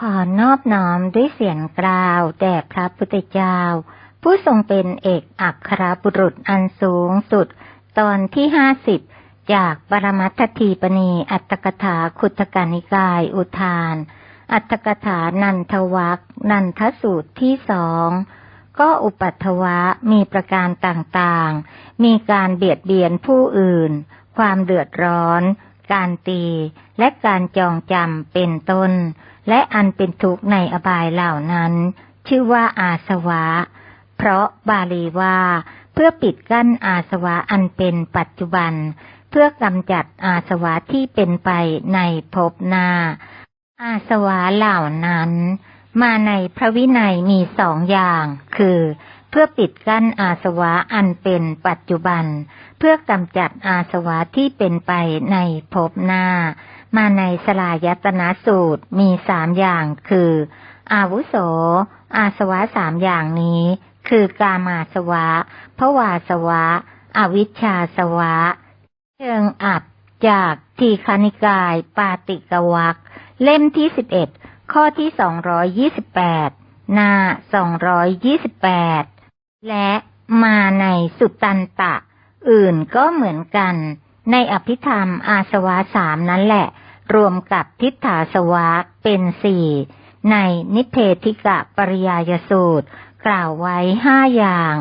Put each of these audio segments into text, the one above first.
ขอนอบน้อมด้วยเสียงกล่าวแด่พระพุทธเจ้า ผู้ทรงเป็นเอกอัครบุรุษอันสูงสุด ตอนที่ห้าสิบจากปรมัตถทีปณีอัตถกถาคุตกานิกายอุทาน อัตถกถานันทวักนันทสูตรที่สองก็อุปัตถวะมีประการต่างๆ มีการเบียดเบียนผู้อื่น ความเดือดร้อน การตี และการจองจำเป็นต้น และอันเป็นทุกข์ในอบายเหล่านั้น ชื่อว่าอาสวะ เพราะบาลีว่าเพื่อปิดกั้นอาสวะอันเป็นปัจจุบัน เพื่อกำจัดอาสวะที่เป็นไปในภพหน้า อาสวะเหล่านั้น มาในพระวินัยมีสองอย่าง คือ เพื่อปิดกั้นอาสวะอันเป็นปัจจุบัน เพื่อกำจัดอาสวะที่เป็นไปในภพหน้า มาในสลายตนะสูตรมีสามอย่างคือ อาวุโส อาสวะสามอย่างนี้ คือกามาสวะภวาสวะ อวิชชาสวะ เชิงอัดจากทีคณิกาย ปาติกวักเล่มที่สิบเอ็ดข้อที่สองร้อยยี่สิบแปดหน้าสองร้อยยี่สิบแปดและมาในสุตตันตะ อื่นก็เหมือนกัน ในอภิธรรมอาสวะสามนั่นแหละ รวมกับทิฏฐาสวะเป็นสี่ในนิเพธิกะปริยายสูตร กล่าวไว้ห้าอย่าง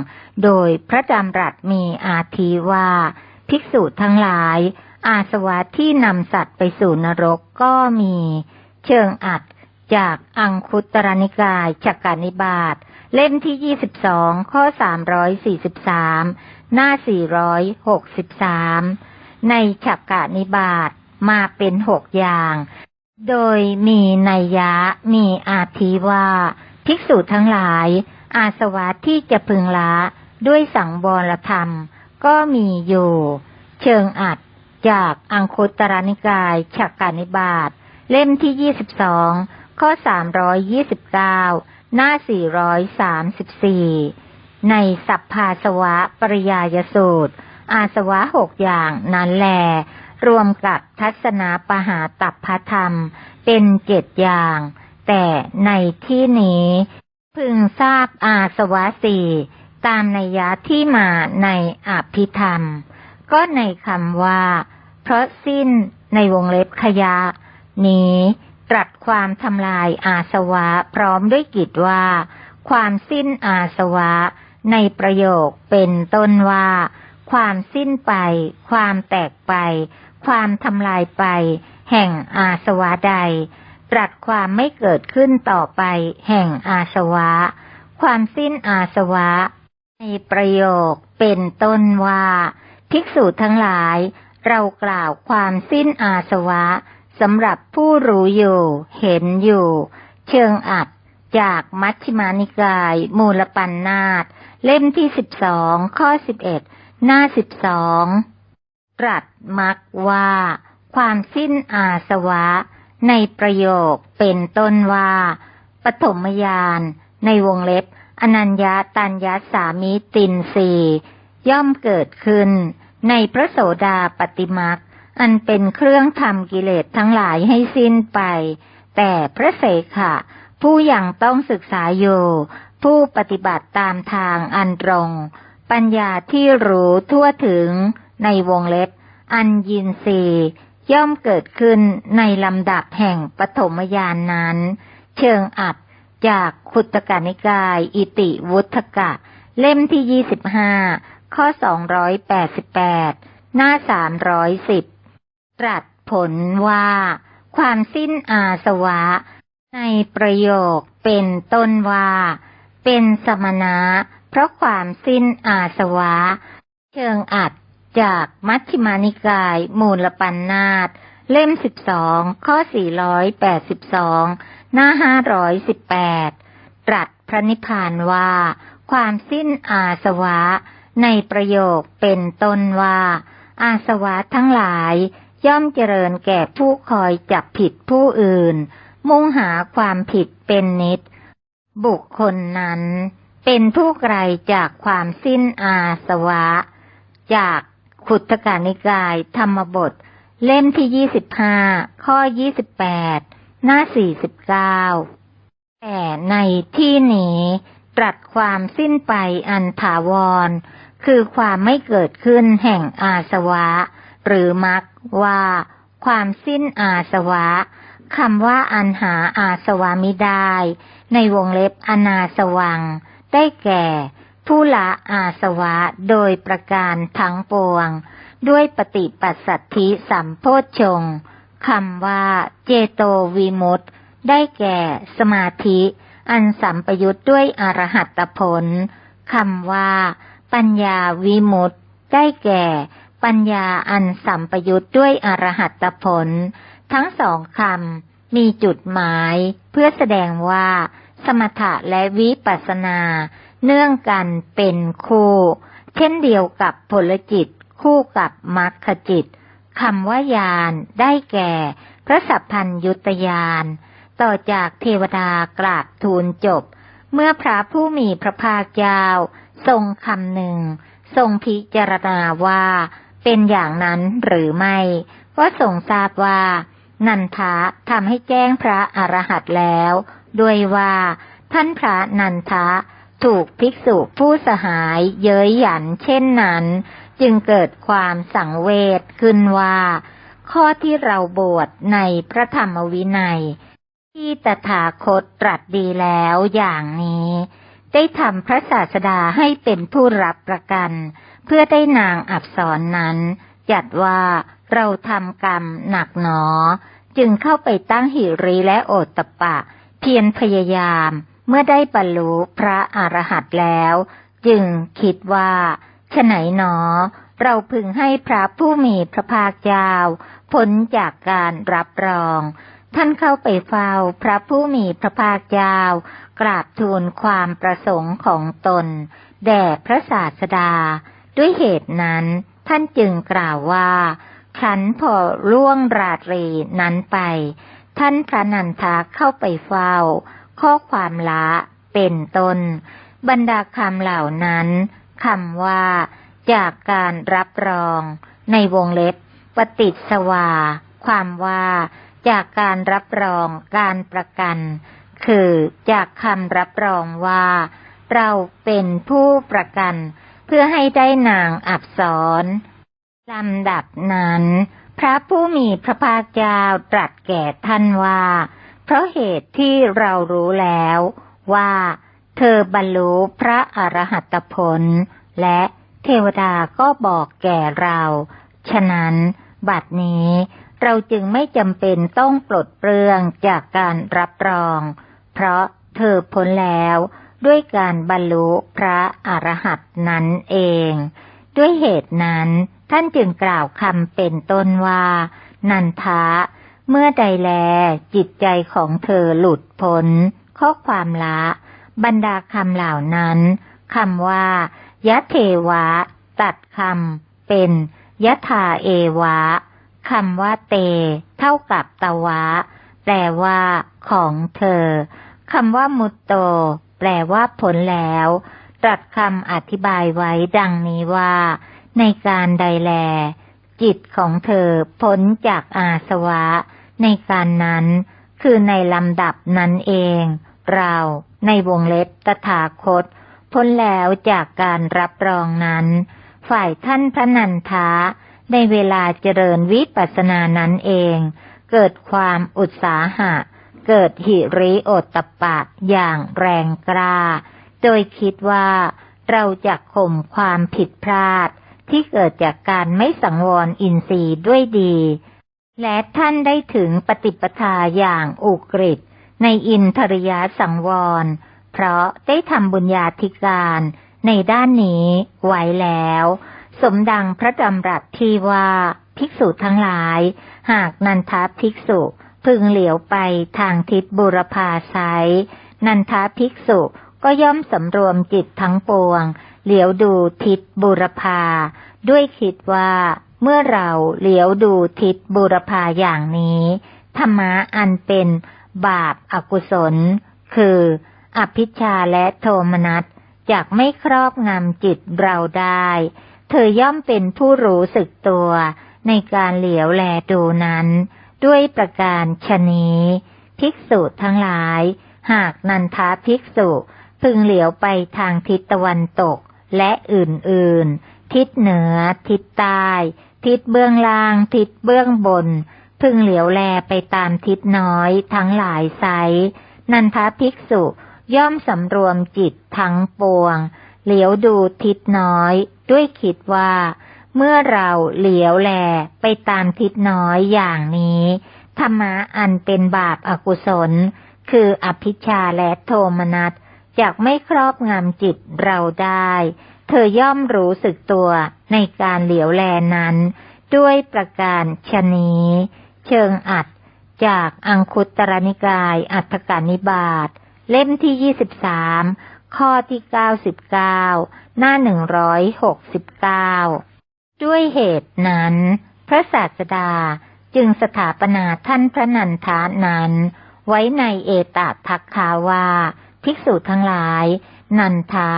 โดยพระดำรัสมีอาทีว่า ภิกษุทั้งหลาย อาสวะที่นำสัตว์ไปสู่นรกก็มี เชิงอัดจากอังคุตรนิกายจักกานิบาตเล่มที่ยี่สิบสองข้อสามร้อยสี่สิบสามหน้าสี่ร้อยหกสิบสามในฉักกะนิบาต มาเป็นหกอย่าง โดยมีนัยยะมีอาทิว่าภิกษุทั้งหลาย อาสวะที่จะพึงละด้วยสังวรธรรม ก็มีอยู่ เชิงอัดจากอังคุตรนิกายฉักกานิบาตเล่มที่ยี่สิบสองข้อสามร้อยยี่สิบเก้าหน้าสี่ร้อยสามสิบสี่ในสัพพาสวะปริยายสูตร อาสวะหกอย่างนั้นแล รวมกับทัศนาปหาตัพพธรรม เป็นเจ็ดอย่าง แต่ในที่นี้ พึงทราบอาสวะสี่ตามนัยยะที่มาในอภิธรรม ก็ในคำว่า เพราะสิ้นในวงเล็บขยะ นี้ตรัสความทำลายอาสวะพร้อมด้วยกิจว่า ความสิ้นอาสวะ ในประโยคเป็นต้นว่า ความสิ้นไป ความแตกไป ความทำลายไป แห่งอาสวะใด ตรัสความไม่เกิดขึ้นต่อไป แห่งอาสวะ ความสิ้นอาสวะ ในประโยคเป็นต้นว่าภิกษุทั้งหลาย เรากล่าวความสิ้นอาสวะสำหรับผู้รู้อยู่ เห็นอยู่ เชิงอัดจากมัชฌิมานิกาย มูลปัญนาตเล่มที่สิบสองข้อสิบเอ็ดหน้าสิบสอง ตรัสมักว่า ความสิ้นอาสวะ ในประโยคเป็นต้นว่า ปฐมยานในวงเล็บ อนัญญาตัญญาสามิตินสีย่อมเกิดขึ้น ในพระโสดาปฏิมักอันเป็นเครื่องทำกิเลสทั้งหลายให้สิ้นไป แต่พระเสขะ ผู้ยังต้องศึกษาอยู่ผู้ปฏิบัติตามทางอันตรง ปัญญาที่รู้ทั่วถึง ในวงเล็บ อันยินสีย่อมเกิดขึ้นในลำดับแห่งปฐมยานนั้น เชิงอัดจากขุตกานิกาย อิติวุฒกะ เล่มที่ยี่สิบห้าข้อสองร้อยแปดสิบแปดหน้าสามร้อยสิบตรัสผลว่า ความสิ้นอาสวะ ในประโยคเป็นต้นว่า เป็นสมณะเพราะความสิ้นอาสวะ เชิงอัด จากมัชฌิมานิกาย มูลปัญนาตเล่มสิบสองข้อสี่ร้อยแปดสิบสองหน้าห้าร้อยสิบแปดตรัสพระนิพพานว่า ความสิ้นอาสวะ ในประโยคเป็นต้นว่า อาสวะทั้งหลาย ย่อมเจริญแก่ผู้คอยจับผิดผู้อื่น มุ่งหาความผิดเป็นนิด บุคคลนั้น เป็นผู้ไกลจากความสิ้นอาสวะ จาก ขุทกานิกาย ธรรมบท เล่มที่ยี่สิบห้าข้อยี่สิบแปดหน้า49แต่ในที่นี้ตรัสความสิ้นไปอันถาวร คือความไม่เกิดขึ้นแห่งอาสวะ หรือมักว่า ความสิ้นอาสวะคำว่าอันหาอาสวะมิได้ ในวงเล็บอนาสวัง ได้แก่ ผู้ละอาสวะโดยประการทั้งปวง ด้วยปฏิปัสสัทธิสัมโพชฌงคำว่าเจโตวิมุตตได้แก่สมาธิ อันสัมปยุทธ์ด้วยอรหัตผลคำว่า ปัญญาวิมุตตได้แก่ ปัญญาอันสัมปยุทธ์ด้วยอรหัตผล ทั้งสองคำมีจุดหมาย เพื่อแสดงว่า สมถะและวิปัสสนา เนื่องกันเป็นคู่ เช่นเดียวกับผลจิต คู่กับมรรคจิตคำว่ายานได้แก่ พระสัพพัญยุตยานต่อจากเทวดากราบทูลจบ เมื่อพระผู้มีพระภาคเจ้าทรงคำหนึ่ง ทรงพิจารณาว่า เป็นอย่างนั้นหรือไม่ ก็ทรงทราบว่า นันทะทำให้แจ้งพระอรหันต์แล้ว ด้วยว่า ท่านพระนันทะ ถูกภิกษุผู้สหายเย้ยหยันเช่นนั้น จึงเกิดความสังเวชขึ้นว่า ข้อที่เราบวชในพระธรรมวินัย ที่ตถาคตตรัสดีแล้วอย่างนี้ ได้ทำพระศาสดาให้เป็นผู้รับประกัน เพื่อได้นางอับสรนนั้น จัดว่าเราทำกรรมหนักหนอ จึงเข้าไปตั้งหิริและโอตตะปะ เพียรพยายาม เมื่อได้บรรลุพระอรหันต์แล้ว จึงคิดว่าฉไหนหนอ เราพึงให้พระผู้มีพระภาคเจ้าพ้นจากการรับรอง ท่านเข้าไปเฝ้าพระผู้มีพระภาคเจ้ากราบทูลความประสงค์ของตน แด่พระศาสดา ด้วยเหตุนั้นท่านจึงกล่าวว่าขันพอล่วงราตรีนั้นไป ท่านพระนันทาเข้าไปเฝ้า ข้อความละเป็นต้น บรรดาคำเหล่านั้นคำว่า จากการรับรอง ในวงเล็บ ปฏิสวา ความว่า จากการรับรองการประกัน คือจากคำรับรองว่า เราเป็นผู้ประกัน เพื่อให้ได้นางอับสรลำดับนั้น พระผู้มีพระภาคเจ้าตรัสแก่ท่านว่า เพราะเหตุที่เรารู้แล้วว่าเธอบรรลุพระอรหัตผล และเทวดาก็บอกแก่เรา ฉะนั้นบัดนี้เราจึงไม่จำเป็นต้องปลดเปลื้องจากการรับรอง เพราะเธอพ้นแล้วด้วยการบรรลุพระอรหันต์นั้นเอง ด้วยเหตุนั้นท่านจึงกล่าวคำเป็นต้นว่า นันทะ เมื่อใดแล จิตใจของเธอหลุดพ้น ข้อความละ บรรดาคำเหล่านั้นคำว่ายะเทวะ ตัดคำเป็นยะธาเอวะคำว่าเต เท่ากับตวะ แปลว่า ของเธอคำว่ามุตโต แปลว่าผลแล้ว ตรัสคำอธิบายไว้ดังนี้ว่า ในการใดแล จิตของเธอพ้นจากอาสวะ ในการนั้น คือในลำดับนั้นเอง เราในวงเล็บตถาคต พ้นแล้วจากการรับรองนั้น ฝ่ายท่านพระนันทาในเวลาเจริญวิปัสสนานั้นเอง เกิดความอุตสาหะ เกิดหิริโอตตะปะอย่างแรงกล้า โดยคิดว่าเราจะข่มความผิดพลาดที่เกิดจากการไม่สังวรอินทรีย์ด้วยดี และท่านได้ถึงปฏิปทาอย่างอุกฤษในอินทริยสังวร เพราะได้ทำบุญญาธิการในด้านนี้ไว้แล้ว สมดังพระดำรัสที่ว่าภิกษุทั้งหลาย หากนันทภิกษุพึงเหลียวไปทางทิศบุรพาไซนันทภิกษุก็ย่อมสำรวมจิตทั้งปวง เหลียวดูทิศบุรพา ด้วยคิดว่า เมื่อเราเหลียวดูทิศบุรพาอย่างนี้ ธรรมะอันเป็นบาปอากุศล คืออภิชาและโทมนัสจากไม่ครอบงำจิตเราได้ เธอย่อมเป็นผู้รู้สึกตัวในการเหลียวแลดูนั้น ด้วยประการชนี้ภิกษุทั้งหลาย หากนันทาภิกษุพึงเหลียวไปทางทิศตะวันตกและอื่นๆ ทิศเหนือ ทิศใต้ ทิศเบื้องล่าง ทิศเบื้องบน พึงเหลียวแลไปตามทิศน้อย ทั้งหลายไซนันทภิกษุย่อมสำรวมจิตทั้งปวง เหลียวดูทิศน้อย ด้วยคิดว่า เมื่อเราเหลียวแลไปตามทิศน้อยอย่างนี้ ธรรมะอันเป็นบาปอากุศล คืออภิชาและโทมนัสจากไม่ครอบงำจิตเราได้ เธอย่อมรู้สึกตัวในการเหลียวแลนั้น ด้วยประการชนีเชิงอัด จากอังคุตรนิกายอัตถกานิบาตเล่มที่ยี่สิบสามข้อที่เก้าสิบเก้าหน้าหนึ่งร้อยหกสิบเก้าด้วยเหตุนั้น พระศาสดาจึงสถาปนาท่านพระนันทานั้น ไว้ในเอตทักคาว่า ภิกษุทั้งหลาย นันทา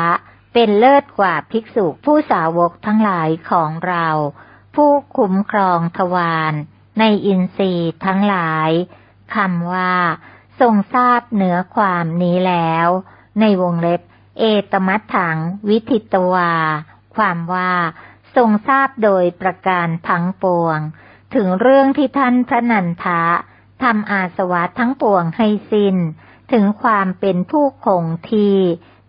เป็นเลิศกว่าภิกษุผู้สาวกทั้งหลายของเรา ผู้คุ้มครองทวารในอินทรีย์ทั้งหลายคำว่า ทรงทราบเหนือความนี้แล้ว ในวงเล็บ เอตมัตถัง วิทิตวา ความว่า ทรงทราบโดยประการทั้งปวง ถึงเรื่องที่ท่านพระนันทะทำอาสวะทั้งปวงให้สิน้น ถึงความเป็นผู้คงที่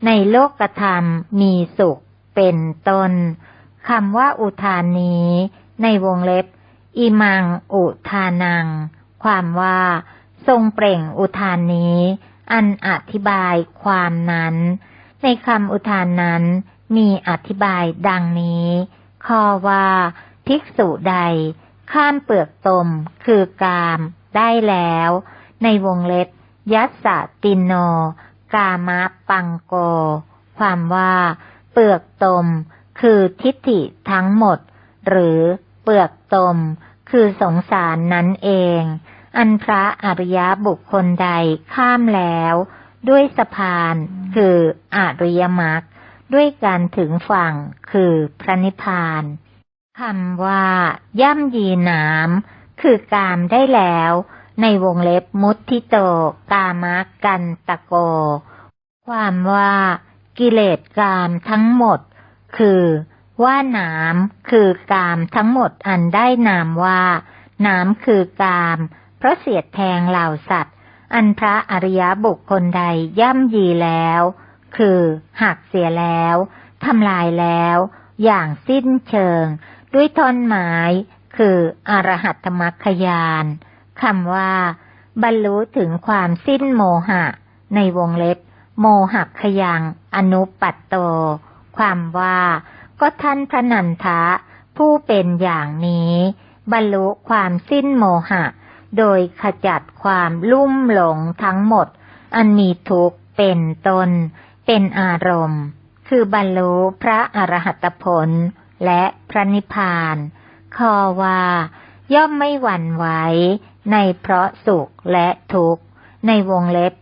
ในโลกธรรมมีสุขเป็นต้นคำว่าอุทานนี้ ในวงเล็บ อิมังอุทานัง ความว่า ทรงเปล่งอุทานนี้ อันอธิบายความนั้น ในคำอุทานนั้น มีอธิบายดังนี้ ข้อว่า ภิกษุใด ข้ามเปลือกตม คือกาม ได้แล้ว ในวงเล็บ ยัสสตินโน กามะปังโก ความว่า เปลือกตม คือทิฏฐิทั้งหมด หรือเปลือกตม คือสงสารนั้นเอง อันพระอริยบุคคลใดข้ามแล้ว ด้วยสะพานคืออริยมรรคด้วยการถึงฝั่งคือพระนิพพานคำว่า ย่ำยีน้ำคือกามได้แล้ว ในวงเล็บมุทิโต กามกันตะโก ความว่ากิเลสกามทั้งหมด คือว่าน้ำคือกามทั้งหมดอันได้นามว่าน้ำคือกาม เพราะเสียดแทงเหล่าสัตว์ อันพระอริยบุคคลใดย่ำยีแล้ว คือหักเสียแล้วทำลายแล้ว อย่างสิ้นเชิง ด้วยท่อนไม้ คืออรหัตมรรคยาน คำว่า บรรลุถึงความสิ้นโมหะ ในวงเล็บ โมหะขยัง อนุปัตโต ความว่า ก็ท่านพระนันทะ ผู้เป็นอย่างนี้ บรรลุความสิ้นโมหะ โดยขจัดความลุ่มหลงทั้งหมด อันมีทุกข์เป็นตน เป็นอารมณ์ คือบรรลุพระอรหัตผล และพระนิพพานข้อว่าย่อมไม่หวั่นไหว ในเพราะสุขและทุกข์ ในวงเล็บ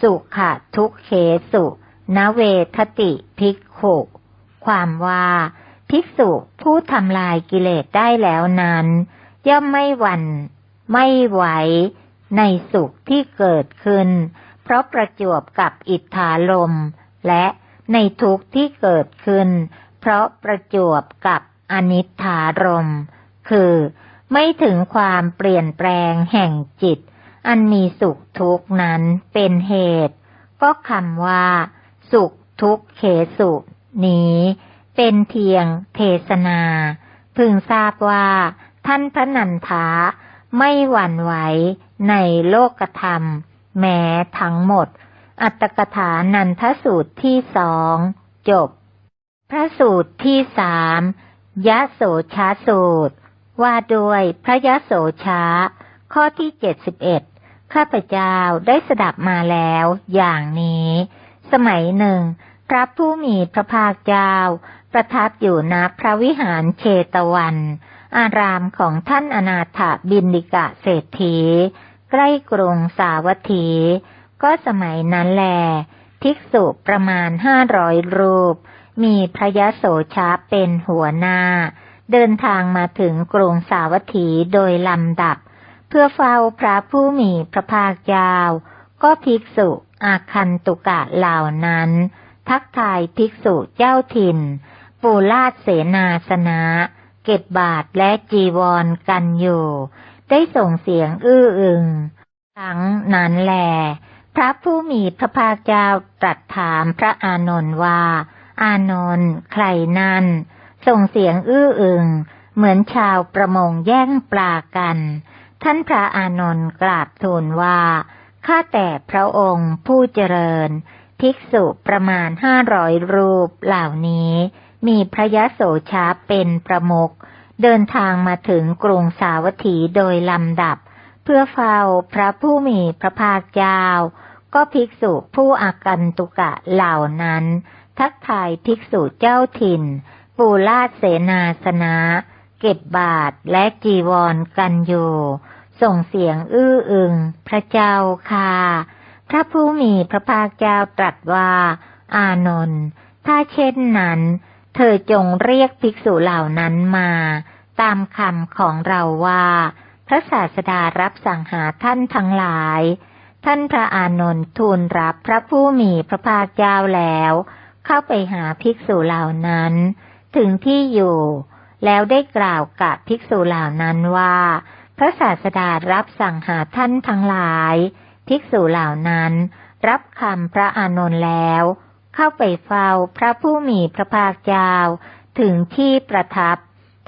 สุขะทุกเขสุนเวทติภิกขุความว่าภิกษุผู้ทำลายกิเลสได้แล้วนั้น ย่อมไม่หวั่นไม่ไหว ในสุขที่เกิดขึ้น เพราะประจวบกับอิทธาลม และในทุกข์ที่เกิดขึ้น เพราะประจวบกับอนิธารม คือ ไม่ถึงความเปลี่ยนแปลงแห่งจิต อันมีสุขทุกนั้นเป็นเหตุ ก็คำว่า สุขทุกเขสุ นี้ เป็นเทียงเทศนา พึงทราบว่า ท่านพระนันทาไม่หวั่นไหวในโลกธรรม แม้ทั้งหมด อัตตกถานันทสูตรที่สองจบ พระสูตรที่สามยะโสชาสูตร ว่าด้วยพระยะโสชา ข้อที่เจ็ดสิบเอ็ดข้าพเจ้าได้สดับมาแล้วอย่างนี้ สมัยหนึ่ง พระผู้มีพระภาคเจ้า ประทับอยู่ณพระวิหารเชตวัน อารามของท่านอนาถบินดิกะเศรษฐี ใกล้กรุงสาวัตถี ก็สมัยนั้นแล ภิกษุประมาณห้าร้อยรูป มีพระยะโสชาเป็นหัวหน้า เดินทางมาถึงกรุงสาวัตถีโดยลำดับ เพื่อเฝ้าพระผู้มีพระภาคเจ้าก็ภิกษุอาคันตุกะเหล่านั้น ทักทายภิกษุเจ้าถิ่น ปูลาดเสนาสนะ เก็บบาทและจีวรกันอยู่ ได้ส่งเสียงอื้ออึงทั้งนั้นแลพระผู้มีพระภาคเจ้าตรัสถามพระอานนท์ว่า อานนท์ใครนั่น ส่งเสียงอื้ออึง เหมือนชาวประมงแย่งปลากัน ท่านพระอานนท์กราบทูลว่า ข้าแต่พระองค์ผู้เจริญ ภิกษุประมาณห้าร้อยรูปเหล่านี้ มีพระยะโสชาเป็นประมุขเดินทางมาถึงกรุงสาวัตถีโดยลำดับ เพื่อเฝ้าพระผู้มีพระภาคเจ้า ก็ภิกษุผู้อากันตุกะเหล่านั้น ทักทายภิกษุเจ้าถิ่น ปูลาดเสนาสนะ เก็บบาทและจีวรกันอยู่ส่งเสียงอื้ออึง พระเจ้าค่ะ พระผู้มีพระภาคเจ้าตรัสว่า อานนท์ถ้าเช่นนั้น เธอจงเรียกภิกษุเหล่านั้นมา ตามคำของเราว่า พระศาสดารับสั่งหาท่านทั้งหลาย ท่านพระอานนท์ทูลรับพระผู้มีพระภาคเจ้าแล้ว เข้าไปหาภิกษุเหล่านั้น ถึงที่อยู่ แล้วได้กล่าวกับภิกษุเหล่านั้นว่า พระศาสดารับสั่งหาท่านทั้งหลาย ภิกษุเหล่านั้น รับคำพระอานนท์แล้ว เข้าไปเฝ้าพระผู้มีพระภาคเจ้าถึงที่ประทับ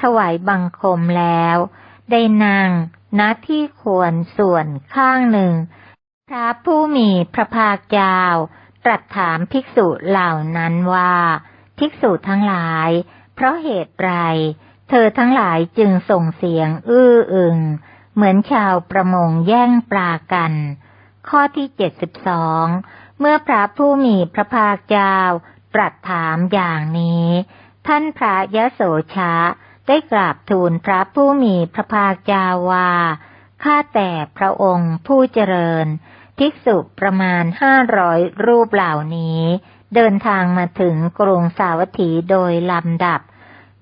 ถวายบังคมแล้ว ได้นั่งณที่ควรส่วนข้างหนึ่ง พระผู้มีพระภาคเจ้าตรัสถามภิกษุเหล่านั้นว่า ภิกษุทั้งหลาย เพราะเหตุไร เธอทั้งหลายจึงส่งเสียง อื้ออึง เหมือนชาวประมงแย่งปลากัน ข้อที่เจ็ดสิบสองเมื่อพระผู้มีพระภาคเจ้าตรัสถามอย่างนี้ ท่านพระยะโสชาได้กราบทูลพระผู้มีพระภาคเจ้าว่าข้าแต่พระองค์ผู้เจริญ ภิกษุประมาณห้าร้อยรูปเหล่านี้ เดินทางมาถึงกรุงสาวัตถีโดยลำดับ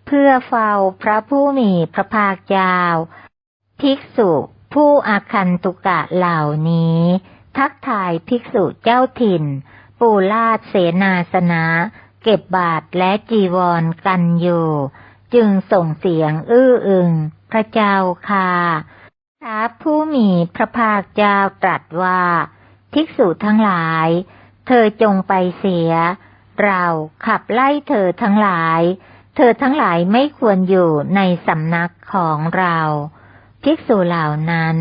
เพื่อเฝ้าพระผู้มีพระภาคเจ้า ภิกษุผู้อาคันตุกะเหล่านี้ ทักทายภิกษุเจ้าถิ่น ปูลาดเสนาสนะ เก็บบาทและจีวรกันอยู่ จึงส่งเสียงอื้ออึง พระเจ้าค่ะพระผู้มีพระภาคเจ้าตรัสว่า ภิกษุทั้งหลาย เธอจงไปเสีย เราขับไล่เธอทั้งหลาย เธอทั้งหลายไม่ควรอยู่ในสำนักของเรา ภิกษุเหล่านั้น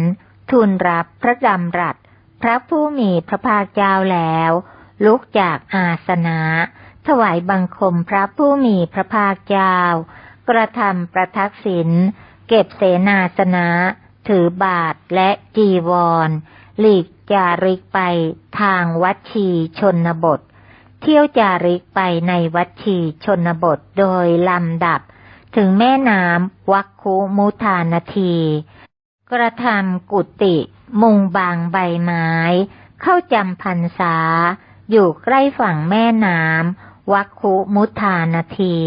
ทูลรับพระดำรัส พระผู้มีพระภาคเจ้าแล้ว ลุกจากอาสนะ ถวายบังคมพระผู้มีพระภาคเจ้า กระทำประทักษิณเก็บเสนาสนะ ถือบาทและจีวร หลีกจาริกไปทางวัดชีชนบท เที่ยวจาริกไปในวัดชีชนบทโดยลำดับ ถึงแม่น้ำวัคคุมุทานาที กระทำกุติ มุงบางใบไม้ เข้าจำพรรษา อยู่ใกล้ฝั่งแม่น้ำวัคคุมุทานาที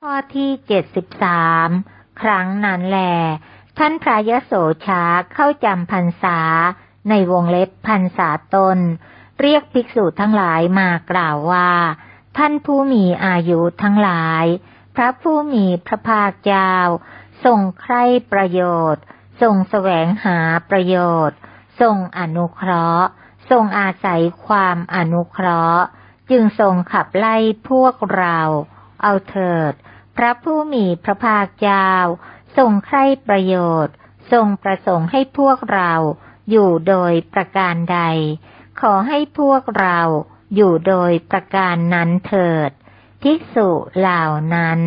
ข้อที่เจ็ดสิบสามครั้งนั้นแล ท่านพระยโสชาเข้าจำพรรษา ในวงเล็บพรรษาตน เรียกภิกษุทั้งหลายมากล่าวว่า ท่านผู้มีอายุทั้งหลาย พระผู้มีพระภาคเจ้าทรงใคร่ประโยชน์ทรงแสวงหาประโยชน์ทรงอนุเคราะห์ทรงอาศัยความอนุเคราะห์ จึงทรงขับไล่พวกเรา เอาเถิด พระผู้มีพระภาคเจ้าทรงใคร่ประโยชน์ ทรงประสงค์ให้พวกเรา อยู่โดยประการใด ขอให้พวกเราอยู่โดยประการนั้นเถิด ภิกษุเหล่านั้น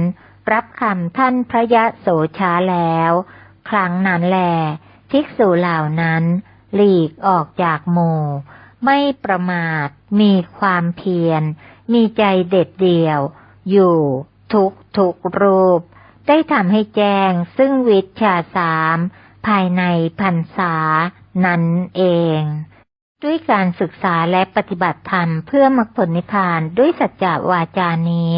รับคำท่านพระยะโสชาแล้ว ครั้งนั้นแล ภิกษุเหล่านั้น หลีกออกจากหมู่ ไม่ประมาท มีความเพียร มีใจเด็ดเดี่ยว อยู่ทุกทุกรูป ได้ทำให้แจ้งซึ่งวิชาสามภายในพรรษา นั้นเอง ด้วยการศึกษาและปฏิบัติธรรมเพื่อมรรคผลนิพพานด้วยสัจจะวาจานี้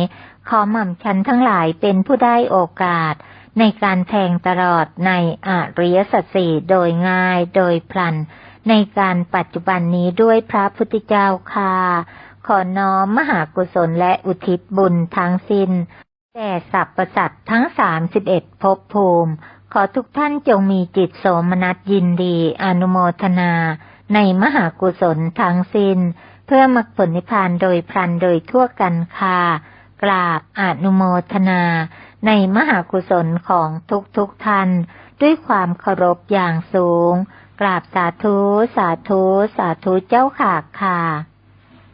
ขอหม่อมฉันทั้งหลายเป็นผู้ได้โอกาส ในการแทงตลอดในอริยสัจสี่โดยง่ายโดยพลัน ในการปัจจุบันนี้ด้วยพระพุทธเจ้าค่ะขอน้อมมหากุศลและอุทิศบุญทั้งสิ้นแด่สรรพสัตว์ทั้งสามสิบเอ็ดภพภูมิ ขอทุกท่านจงมีจิตโสมนัสยินดี อนุโมทนา ในมหากุศลทั้งสิ้น เพื่อมรรคผลนิพพานโดยพลันโดยทั่วกันค่ะกราบอนุโมทนา ในมหากุศลของทุกทุกท่าน ด้วยความเคารพอย่างสูง กราบสาธุ สาธุ สาธุเจ้าค่ะค่ะ